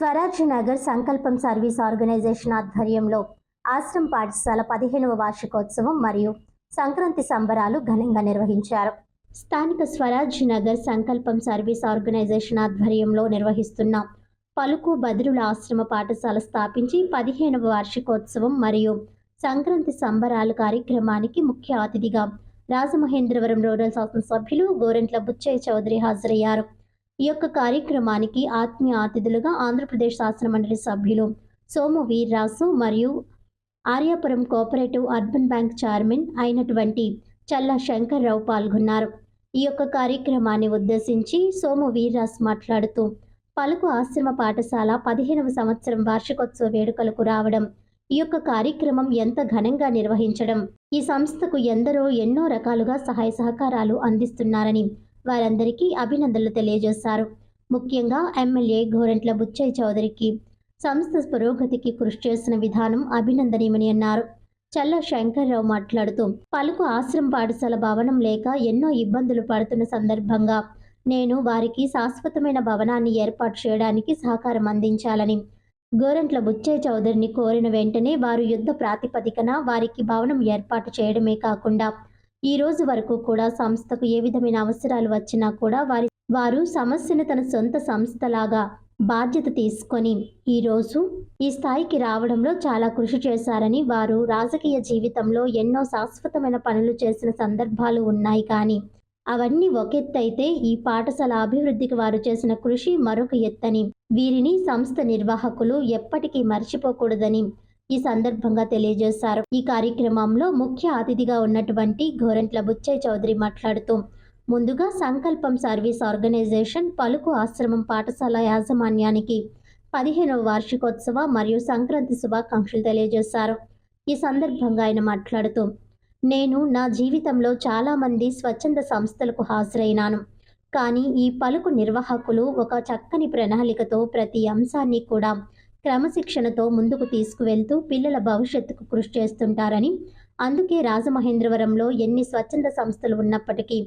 స్వరాజ్ నగర్ సంకల్పం service organisation ఆధ్వర్యంలో ఆశ్రమ్ పాఠశాల పదిహేనవ వార్షికోత్సవం మరియు సంక్రాంతి సంబరాలు ఘనంగా నిర్వహించారు. స్థానిక స్వరాజ్ నగర్ సంకల్పం సర్వీస్ ఆర్గనైజేషన్ ఆధ్వర్యంలో నిర్వహిస్తున్న పలుకు బదిరుల ఆశ్రమ పాఠశాల స్థాపించి పదిహేనవ వార్షికోత్సవం మరియు సంక్రాంతి సంబరాలు కార్యక్రమానికి ముఖ్య అతిథిగా రాజమహేంద్రవరం రూరల్ శాసనసభ్యులు గోరెంట్ల బుచ్చయ్య చౌదరి హాజరయ్యారు. ఈ యొక్క కార్యక్రమానికి ఆత్మీయ అతిథులుగా ఆంధ్రప్రదేశ్ శాసనమండలి సభ్యులు సోము వీర్రాసు మరియు Aryapuram cooperative urban bank chairman అయినటువంటి చల్లా శంకర్రావు పాల్గొన్నారు. ఈ యొక్క కార్యక్రమాన్ని ఉద్దేశించి సోము వీర్రాస్ మాట్లాడుతూ పలుకు ఆశ్రమ పాఠశాల పదిహేనవ సంవత్సరం వార్షికోత్సవ వేడుకలకు రావడం ఈ యొక్క కార్యక్రమం ఎంత ఘనంగా నిర్వహించడం ఈ సంస్థకు ఎందరో ఎన్నో రకాలుగా సహాయ సహకారాలు అందిస్తున్నారని వారందరికీ అభినందనలు తెలియజేశారు. ముఖ్యంగా ఎమ్మెల్యే గోరంట్ల బుచ్చయ్య చౌదరికి సంస్థ పురోగతికి కృషి చేసిన విధానం అభినందనీయమని అన్నారు. చల్ల శంకర్రావు మాట్లాడుతూ పలుకు ఆశ్రమ పాఠశాల భవనం లేక ఎన్నో ఇబ్బందులు పడుతున్న సందర్భంగా నేను వారికి శాశ్వతమైన భవనాన్ని ఏర్పాటు చేయడానికి సహకారం అందించాలని గోరంట్ల బుచ్చయ్య చౌదరిని కోరిన వెంటనే వారు యుద్ధ ప్రాతిపదికన వారికి భవనం ఏర్పాటు చేయడమే కాకుండా ఈ రోజు వరకు కూడా సంస్థకు ఏ విధమైన అవసరాలు వచ్చినా కూడా వారి వారు సమస్యను తన సొంత సంస్థలాగా బాధ్యత తీసుకొని ఈరోజు ఈ స్థాయికి రావడంలో చాలా కృషి చేశారని వారు రాజకీయ జీవితంలో ఎన్నో శాశ్వతమైన పనులు చేసిన సందర్భాలు ఉన్నాయి కానీ అవన్నీ ఒక ఎత్తైతే ఈ పాఠశాల అభివృద్ధికి వారు చేసిన కృషి మరొక ఎత్తని. వీరిని సంస్థ నిర్వాహకులు ఎప్పటికీ మర్చిపోకూడదని ఈ సందర్భంగా తెలియజేశారు. ఈ కార్యక్రమంలో ముఖ్య అతిథిగా ఉన్నటువంటి గోరంట్ల బుచ్చయ్య చౌదరి మాట్లాడుతూ ముందుగా సంకల్పం సర్వీస్ ఆర్గనైజేషన్ పలుకు ఆశ్రమం పాఠశాల యాజమాన్యానికి పదిహేనవ వార్షికోత్సవ మరియు సంక్రాంతి శుభాకాంక్షలు తెలియజేశారు. ఈ సందర్భంగా ఆయన మాట్లాడుతూ నేను నా జీవితంలో చాలామంది స్వచ్ఛంద సంస్థలకు హాజరైనాను. కానీ ఈ పలుకు నిర్వాహకులు ఒక చక్కని ప్రణాళికతో ప్రతి అంశాన్ని కూడా క్రమశిక్షణతో ముందుకు తీసుకువెళ్తూ పిల్లల భవిష్యత్తుకు కృషి చేస్తుంటారని అందుకే రాజమహేంద్రవరంలో ఎన్ని స్వచ్ఛంద సంస్థలు ఉన్నప్పటికీ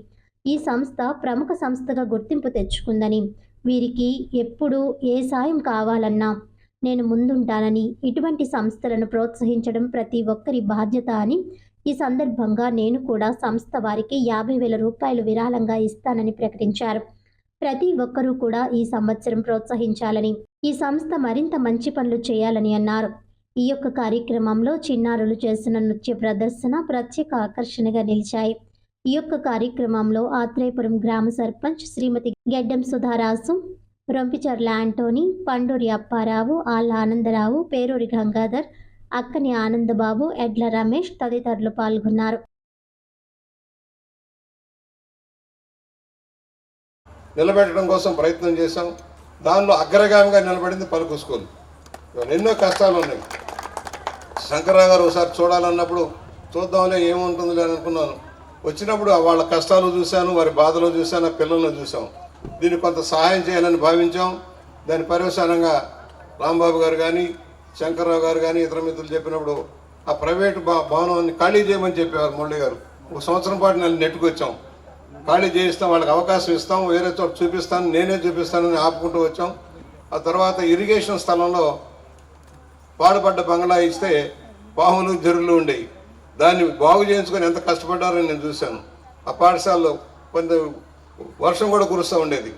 ఈ సంస్థ ప్రముఖ సంస్థగా గుర్తింపు తెచ్చుకుందని వీరికి ఎప్పుడు ఏ సాయం కావాలన్నా నేను ముందుంటానని ఇటువంటి సంస్థలను ప్రోత్సహించడం ప్రతి ఒక్కరి బాధ్యత అని ఈ సందర్భంగా నేను కూడా సంస్థ వారికి యాభై వేల రూపాయలు విరాళంగా ఇస్తానని ప్రకటించారు. ప్రతి ఒక్కరూ కూడా ఈ సంవత్సరం ప్రోత్సహించాలని ఈ సంస్థ మరింత మంచి పనులు చేయాలని అన్నారు. ఈ యొక్క కార్యక్రమంలో చిన్నారులు చేసిన నృత్య ప్రదర్శన ప్రత్యేక ఆకర్షణగా నిలిచాయి. ఈ యొక్క కార్యక్రమంలో ఆత్రేయపురం గ్రామ సర్పంచ్ శ్రీమతి గెడ్డం సుధారాసు రొంపిచర్ల యాంటోనీ పండూరి అప్పారావు ఆళ్ళ ఆనందరావు పేరూరి గంగాధర్ అక్కని ఆనందబాబు ఎడ్ల రమేష్ తదితరులు పాల్గొన్నారు. నిలబెట్టడం కోసం ప్రయత్నం చేశాం. దానిలో అగ్రగామిగా నిలబడింది పలుకు స్కూల్. ఎన్నో కష్టాలు ఉన్నాయి. శంకరరావు గారు ఒకసారి చూడాలన్నప్పుడు చూద్దాంలే ఏముంటుంది అని అనుకున్నాను. వచ్చినప్పుడు వాళ్ళ కష్టాలు చూశాను వారి బాధలు చూశాను ఆ పిల్లలను చూసాం దీనికి కొంత సహాయం చేయాలని భావించాం. దాని పర్యవసానంగా రాంబాబు గారు కానీ శంకర్రావు గారు కానీ ఇతర మిత్రులు చెప్పినప్పుడు ఆ ప్రైవేటు భా భవనాన్ని ఖాళీ చేయమని చెప్పేవారు మురళి గారు. ఒక సంవత్సరం పాటు నేను నెట్టుకొచ్చాం. ఖాళీ చేయిస్తాం వాళ్ళకి అవకాశం ఇస్తాం వేరే చోట చూపిస్తాను నేనే చూపిస్తానని ఆపుకుంటూ వచ్చాం. ఆ తర్వాత ఇరిగేషన్ స్థలంలో పాడుపడ్డ బంగ్లా ఇస్తే పాములు జరులు ఉండేవి. దాన్ని బాగు చేయించుకొని ఎంత కష్టపడ్డారని నేను చూశాను. ఆ పాఠశాలలో కొంత వర్షం కూడా కురుస్తూ ఉండేది.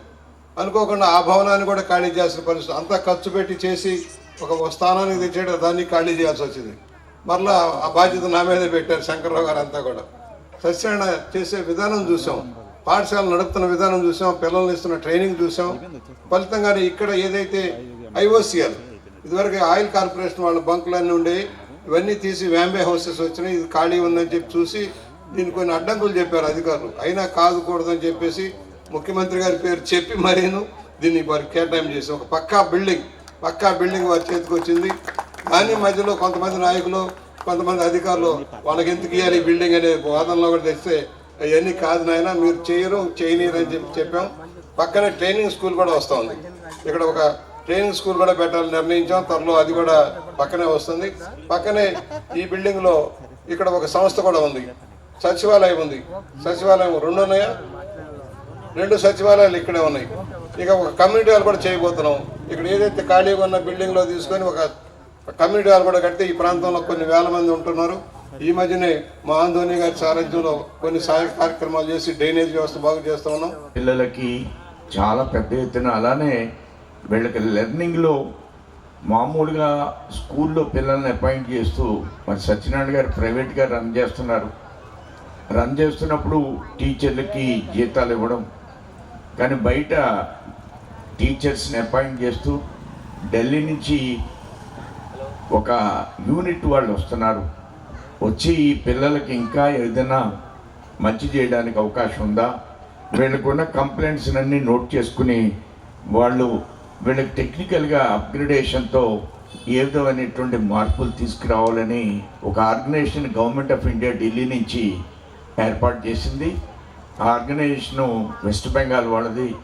అనుకోకుండా ఆ భవనాన్ని కూడా ఖాళీ చేయాల్సిన పరిస్థితి. అంతా ఖర్చు పెట్టి చేసి ఒక స్థానానికి తెచ్చేట దాన్ని ఖాళీ చేయాల్సి వచ్చింది. మరలా ఆ బాధ్యత నా మీదే పెట్టారు శంకర్రావు గారు అంతా కూడా. సత్యనారాయణ చేసే విధానం చూసాం. పాఠశాల నడుపుతున్న విధానం చూసాం. పిల్లల్ని ఇస్తున్న ట్రైనింగ్ చూసాం. ఫలితంగానే ఇక్కడ ఏదైతే ఐఓసిఎల్ ఇదివరకు ఆయిల్ కార్పొరేషన్ వాళ్ళ బంకులన్నీ ఉండే ఇవన్నీ తీసి వ్యాంబే హౌసెస్ వచ్చినాయి. ఇది ఖాళీ ఉందని చెప్పి చూసి దీని కొన్ని అడ్డంకులు చెప్పారు అధికారులు. అయినా కాదుకూడదని చెప్పేసి ముఖ్యమంత్రి గారి పేరు చెప్పి మరీను దీన్ని వారికి కేటాయం చేసి ఒక పక్కా బిల్డింగ్ పక్కా బిల్డింగ్ వారి చేతికి వచ్చింది. దాని మధ్యలో కొంతమంది నాయకులు కొంతమంది అధికారులు వాళ్ళకి ఎందుకు ఇవ్వాలి ఈ బిల్డింగ్ అనే వాదనలో కూడా తెస్తే అవన్నీ కాదు నాయన మీరు చేయరు చేయనీరు అని చెప్పి చెప్పాం. పక్కనే ట్రైనింగ్ స్కూల్ కూడా వస్తుంది ఇక్కడ ఒక ట్రైనింగ్ స్కూల్ కూడా పెట్టాలని నిర్ణయించాం. త్వరలో అది కూడా పక్కనే వస్తుంది. పక్కనే ఈ బిల్డింగ్లో ఇక్కడ ఒక సంస్థ కూడా ఉంది. సచివాలయం ఉంది. సచివాలయం రెండు ఉన్నాయా? రెండు సచివాలయాలు ఇక్కడే ఉన్నాయి. ఇక ఒక కమ్యూనిటీ హాల్ కూడా చేయబోతున్నాం. ఇక్కడ ఏదైతే ఖాళీగా ఉన్న బిల్డింగ్లో తీసుకొని ఒక కమ్యూనిటీ హాల్ కూడా కడితే ఈ ప్రాంతంలో కొన్ని వేల మంది ఉంటున్నారు. ఈ మధ్యనే మా ఆందోని గారి సారథ్యంలో కొన్ని సహాయక కార్యక్రమాలు చేసి డ్రైనేజ్ వ్యవస్థ బాగు చేస్తూ ఉన్నాం. పిల్లలకి చాలా పెద్ద ఎత్తున అలానే వీళ్ళకి లెర్నింగ్లో మామూలుగా స్కూల్లో పిల్లల్ని అపాయింట్ చేస్తూ మరి సత్యనారాయణ గారు ప్రైవేట్గా రన్ చేస్తున్నారు. రన్ చేస్తున్నప్పుడు టీచర్లకి జీతాలు ఇవ్వడం కానీ బయట టీచర్స్ని అపాయింట్ చేస్తూ ఢిల్లీ నుంచి ఒక యూనిట్ వాళ్ళు వస్తున్నారు. వచ్చి ఈ పిల్లలకి ఇంకా ఏదైనా మంచి చేయడానికి అవకాశం ఉందా? వీళ్ళకున్న కంప్లైంట్స్ అన్నీ నోట్ చేసుకుని వాళ్ళు వీళ్ళకి టెక్నికల్గా అప్గ్రేడేషన్తో ఏ విధమైనటువంటి మార్పులు తీసుకురావాలని ఒక organisation government of India Delhi నుంచి ఏర్పాటు చేసింది. ఆ ఆర్గనైజేషను వెస్ట్ బెంగాల్ వాళ్ళది.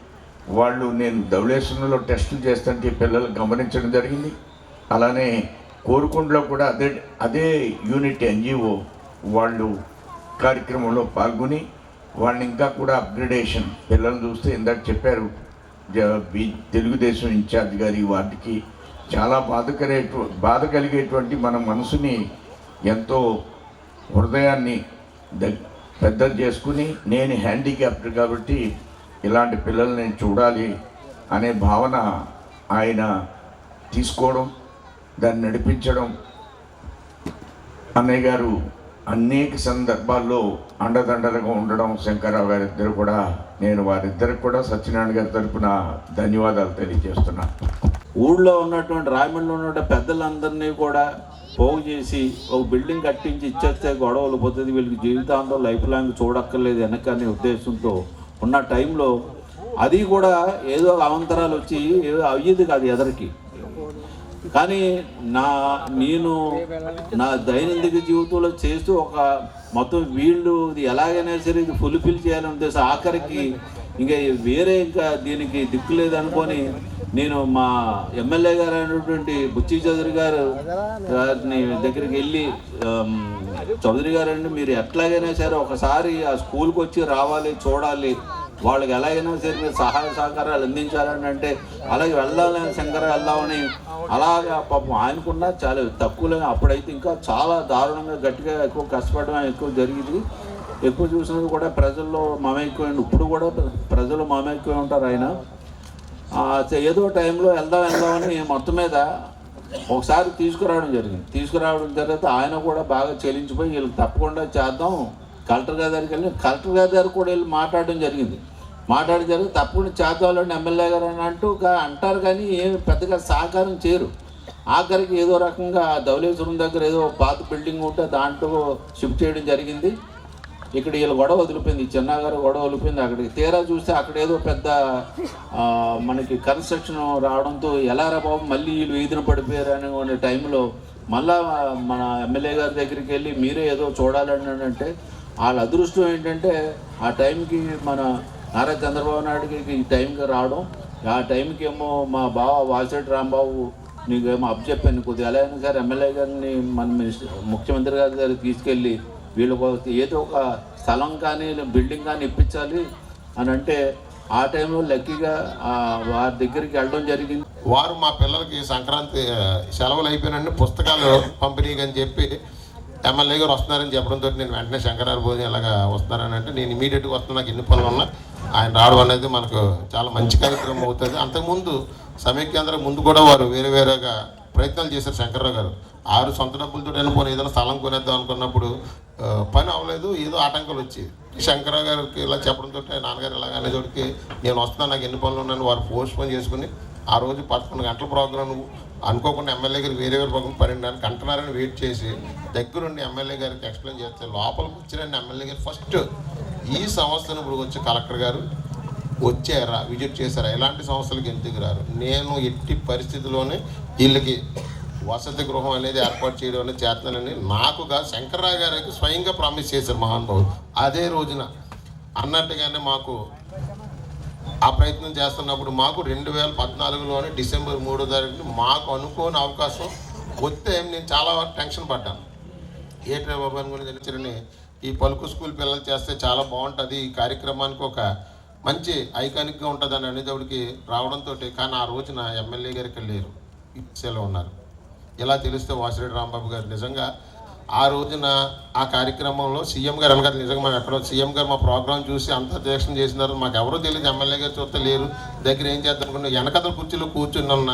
వాళ్ళు నేను ధవళేశ్వరంలో టెస్టులు చేస్తుంటే పిల్లలు గమనించడం జరిగింది. అలానే కోరుకుంటలో కూడా అదే అదే యూనిట్ ఎన్జిఓ వాళ్ళు కార్యక్రమంలో పాల్గొని వాళ్ళని ఇంకా కూడా అప్గ్రేడేషన్ పిల్లల్ని చూస్తే ఇందాక చెప్పారు తెలుగుదేశం ఇన్ఛార్జ్ గారి వాటికి చాలా బాధకరే బాధ కలిగేటువంటి మన మనసుని ఎంతో హృదయాన్ని పెద్ద పెద్దది చేసుకుని నేను హ్యాండిక్యాప్డ్ కాబట్టి ఇలాంటి పిల్లల్ని నేను చూడాలి అనే భావన ఆయన తీసుకోవడం దాన్ని నడిపించడం. అన్నయ్య గారు అనేక సందర్భాల్లో అండదండలుగా ఉండడం శంకరరావు గారిద్దరు కూడా నేను వారిద్దరికి కూడా సత్యనారాయణ గారి తరపున ధన్యవాదాలు తెలియజేస్తున్నాను ఊళ్ళో ఉన్నటువంటి రాయమండ్రిలో ఉన్నటువంటి పెద్దలందరినీ కూడా పోగు చేసి ఒక బిల్డింగ్ కట్టించి ఇచ్చేస్తే గొడవలు పోతుంది. వీళ్ళకి జీవితాంతం లైఫ్ లాంగ్ చూడక్కర్లేదు వెనకనే ఉద్దేశంతో ఉన్న టైంలో అది కూడా ఏదో అవంతరాలు వచ్చి ఏదో అయ్యేది కాదు ఎదరికి. కానీ నా నేను నా దైనందిక జీవితంలో చేస్తూ ఒక మొత్తం వీళ్ళు ఇది ఎలాగైనా సరే ఇది ఫుల్ఫిల్ చేయాలని ఉద్దేశం. ఆఖరికి ఇంకా వేరే ఇంకా దీనికి దిక్కు లేదనుకొని నేను మా ఎమ్మెల్యే గారు అయినటువంటి బుచ్చి చౌదరి గారు గారిని దగ్గరికి వెళ్ళి చౌదరి గారు అండి మీరు ఎట్లాగైనా సరే ఒకసారి ఆ స్కూల్కి వచ్చి రావాలి చూడాలి వాళ్ళకి ఎలాగైనా సరే మీరు సహాయ సహకారాలు అందించాలని అంటే అలాగే వెళ్దామని శంకర వెళ్దామని అలాగా పాపం ఆయనకున్నా చాలా తక్కువలే. అప్పుడైతే ఇంకా చాలా దారుణంగా గట్టిగా ఎక్కువ కష్టపడడం ఎక్కువ జరిగింది. ఎక్కువ చూసినది కూడా ప్రజల్లో మమేక్కువ ఇప్పుడు కూడా ప్రజలు మమేక్కువ ఉంటారు ఆయన. ఏదో టైంలో వెళ్దాం వెళ్దామని మొత్తం మీద ఒకసారి తీసుకురావడం జరిగింది. తీసుకురావడం తర్వాత ఆయన కూడా బాగా చెల్లించిపోయి వీళ్ళు తప్పకుండా చేద్దాం. కలెక్టర్ గారి దగ్గరికి వెళ్ళి కలెక్టర్ గారి దగ్గర కూడా వెళ్ళి మాట్లాడడం జరిగింది. మాట్లాడి జరిగింది తప్పకుండా చేద్దాంలేండి ఎమ్మెల్యే గారు అని అంటూ అంటారు కానీ ఏమి పెద్దగా సహకారం చేయరు. ఆఖరికి ఏదో రకంగా ధవలేశ్వరం దగ్గర ఏదో పాత బిల్డింగ్ ఉంటే దాంట్లో షిఫ్ట్ చేయడం జరిగింది. ఇక్కడ వీళ్ళ గొడవ వదిలిపోయింది. చిన్న గారు గొడవ వదిలిపోయింది. అక్కడికి తీరా చూస్తే అక్కడ ఏదో పెద్ద మనకి కన్స్ట్రక్షన్ రావడంతో ఎలా రా బాబు మళ్ళీ వీళ్ళు వీధిన పడిపోయారు అనే టైంలో మళ్ళా మన ఎమ్మెల్యే గారి దగ్గరికి వెళ్ళి మీరే ఏదో చూడాలని అంటే వాళ్ళ అదృష్టం ఏంటంటే ఆ టైంకి మన నారా చంద్రబాబు నాయుడుకి ఈ టైంకి రావడం ఆ టైంకి ఏమో మా బావ వాసిరెడ్డి రాంబాబు నీకేమో అప్పచెప్పాను కొద్దిగా ఎలా అయినా సరే ఎమ్మెల్యే గారిని మన మినిస్టర్ ముఖ్యమంత్రి గారి దగ్గరికి తీసుకెళ్ళి వీళ్ళకు ఏదో ఒక స్థలం కానీ బిల్డింగ్ కానీ ఇప్పించాలి అని అంటే ఆ టైంలో లక్కీగా వారి దగ్గరికి వెళ్ళడం జరిగింది. వారు మా పిల్లలకి సంక్రాంతి సెలవులు అయిపోయినండి పుస్తకాలు పంపిణీకి అని చెప్పి ఎమ్మెల్యే గారు వస్తున్నారని చెప్పడంతో నేను వెంటనే శంకరారు భోజనం ఇలాగా వస్తున్నారని అంటే నేను ఇమీడియట్గా వస్తున్నా నాకు ఎన్ని పనులు ఉన్నా ఆయన రావడం అనేది మనకు చాలా మంచి కార్యక్రమం అవుతుంది. అంతకుముందు సమైక్యాంధ్ర ముందు కూడా వారు వేరే వేరేగా ప్రయత్నాలు చేశారు శంకర్రావు గారు. ఆరు సొంత డబ్బులతో వెళ్ళిపోయి ఏదైనా స్థలం కొనేద్దాం అనుకున్నప్పుడు పని అవ్వలేదు ఏదో ఆటంకాలు వచ్చి శంకరరావు గారికి ఇలా చెప్పడంతో నాన్నగారు ఇలాగ అనేటోడికి నేను వస్తాను నాకు ఎన్ని పనులు ఉన్నాను వారు పోస్ట్ పోన్ చేసుకుని ఆ రోజు పదకొండు గంటల ప్రోగ్రాం అనుకోకుండా ఎమ్మెల్యే గారు వేరే వేరే పక్కన పన్నెండు అంటున్నారని వెయిట్ చేసి దగ్గరుండి ఎమ్మెల్యే గారికి ఎక్స్ప్లెయిన్ చేస్తే లోపలికి వచ్చిన ఎమ్మెల్యే గారు ఫస్ట్ ఈ సంవత్సరం ఇప్పుడు వచ్చి కలెక్టర్ గారు వచ్చారా విజిట్ చేశారా ఎలాంటి సంస్థలకు ఎందుకు రారు? నేను ఎట్టి పరిస్థితిలోనే వీళ్ళకి వసతి గృహం అనేది ఏర్పాటు చేయడం అనేది చేస్తున్నానని నాకు కాదు శంకర్రావు గారికి స్వయంగా ప్రామిస్ చేశారు మహానుభావులు అదే రోజున అన్నట్టుగానే మాకు ఆ ప్రయత్నం చేస్తున్నప్పుడు మాకు రెండు వేల పద్నాలుగులోనే డిసెంబర్ మూడో తారీఖున మాకు అనుకోని అవకాశం వస్తే నేను చాలా టెన్షన్ పడ్డాను. ఏ బాబు అనుకుని తెలిసిరని ఈ పలుకు స్కూల్ పిల్లలు చేస్తే చాలా బాగుంటుంది ఈ కార్యక్రమానికి ఒక మంచి ఐకానిక్గా ఉంటుందని అనేటప్పటికి రావడంతో కానీ ఆ రోజున ఎమ్మెల్యే గారికి వెళ్ళారు లేరు. ఉన్నారు. ఇలా తెలిస్తే వాసిరెడ్డి రాంబాబు గారు నిజంగా ఆ రోజున ఆ కార్యక్రమంలో సీఎం గారు అనగా నిజంగా మేము ఎక్కడో సీఎం గారు మా ప్రోగ్రామ్ చూసి అంత దీక్షణ చేసిన తర్వాత మాకు ఎవరో తెలియదు ఎమ్మెల్యే గారు చూస్తే లేరు. దగ్గర ఏం చేద్దాం అనుకున్నా వెనకతల కుర్చీలో కూర్చుని ఉన్న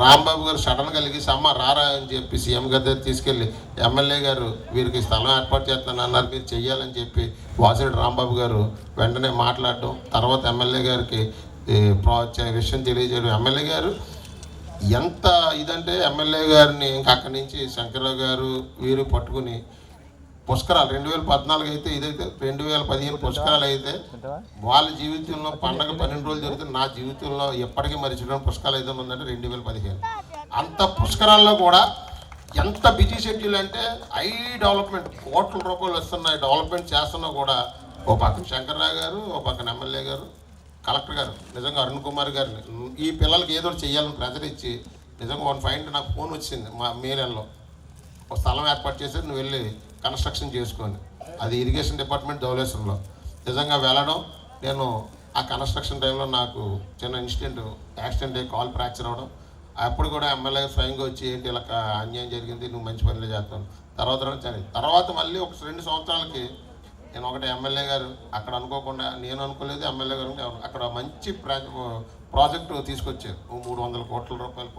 రాంబాబు గారు సడన్ కలిగి అమ్మ రారా అని చెప్పి సీఎం గారి దగ్గర తీసుకెళ్ళి ఎమ్మెల్యే గారు వీరికి స్థలం ఏర్పాటు చేస్తాను అన్నారు. మీరు చెయ్యాలని చెప్పి వాసిరెడ్డి రాంబాబు గారు వెంటనే మాట్లాడడం తర్వాత ఎమ్మెల్యే గారికి ఈ విషయం తెలియజేయడం ఎమ్మెల్యే గారు ఎంత ఇదంటే ఎమ్మెల్యే గారిని ఇంకా అక్కడి నుంచి శంకర్రావు గారు వీరు పట్టుకుని పుష్కరాలు. రెండు వేల పద్నాలుగు అయితే ఇదైతే రెండు వేల పదిహేను పుష్కరాలు అయితే వాళ్ళ జీవితంలో పండగ పన్నెండు రోజులు జరిగితే నా జీవితంలో ఎప్పటికీ మరిచిన పుష్కరాలు అయితే ఉందంటే రెండు వేల పదిహేను. అంత పుష్కరాల్లో కూడా ఎంత బిజీ షెడ్యూల్ అంటే ఐ డెవలప్మెంట్ కోట్ల రూపాయలు వస్తున్నాయి. డెవలప్మెంట్ చేస్తున్నా కూడా ఓ పక్కన శంకర్రావు గారు ఓ పక్కన ఎమ్మెల్యే గారు కలెక్టర్ గారు నిజంగా అరుణ్ కుమార్ గారిని ఈ పిల్లలకి ఏదో చేయాలని ప్రెజర్ ఇచ్చి నిజంగా వన్ ఫైండ్ నాకు ఫోన్ వచ్చింది మా మే నెలలో ఒక స్థలం ఏర్పాటు చేసి నువ్వు వెళ్ళి కన్స్ట్రక్షన్ చేసుకొని అది ఇరిగేషన్ డిపార్ట్మెంట్ ధవలేశ్వరంలో నిజంగా వెళ్ళడం నేను ఆ కన్స్ట్రక్షన్ టైంలో నాకు చిన్న ఇన్సిడెంట్ యాక్సిడెంట్ అయ్యి కాల్ ఫ్రాక్చర్ అవ్వడం. అప్పుడు కూడా ఎమ్మెల్యే స్వయంగా వచ్చి ఏంటి ఇలా అన్యాయం జరిగింది నువ్వు మంచి పనులు చేస్తాను తర్వాత తర్వాత మళ్ళీ ఒక రెండు సంవత్సరాలకి నేను ఒకటి ఎమ్మెల్యే గారు అక్కడ అనుకోకుండా నేను అనుకోలేదు ఎమ్మెల్యే గారు అక్కడ మంచి ప్రాజెక్టు తీసుకొచ్చారు. మూడు వందల కోట్ల రూపాయలు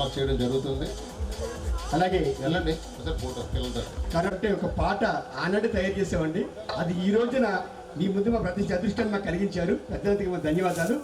అరెస్ట్ చేయడం జరుగుతుంది. అలాగే వెళ్ళండి. కరెక్ట్ ఒక పాట ఆనాడే తయారు చేసామండి. అది ఈ రోజున మీ ముందు మా ప్రతి అదృష్టాన్ని మాకు కలిగించారు. పెద్దలకు మా ధన్యవాదాలు.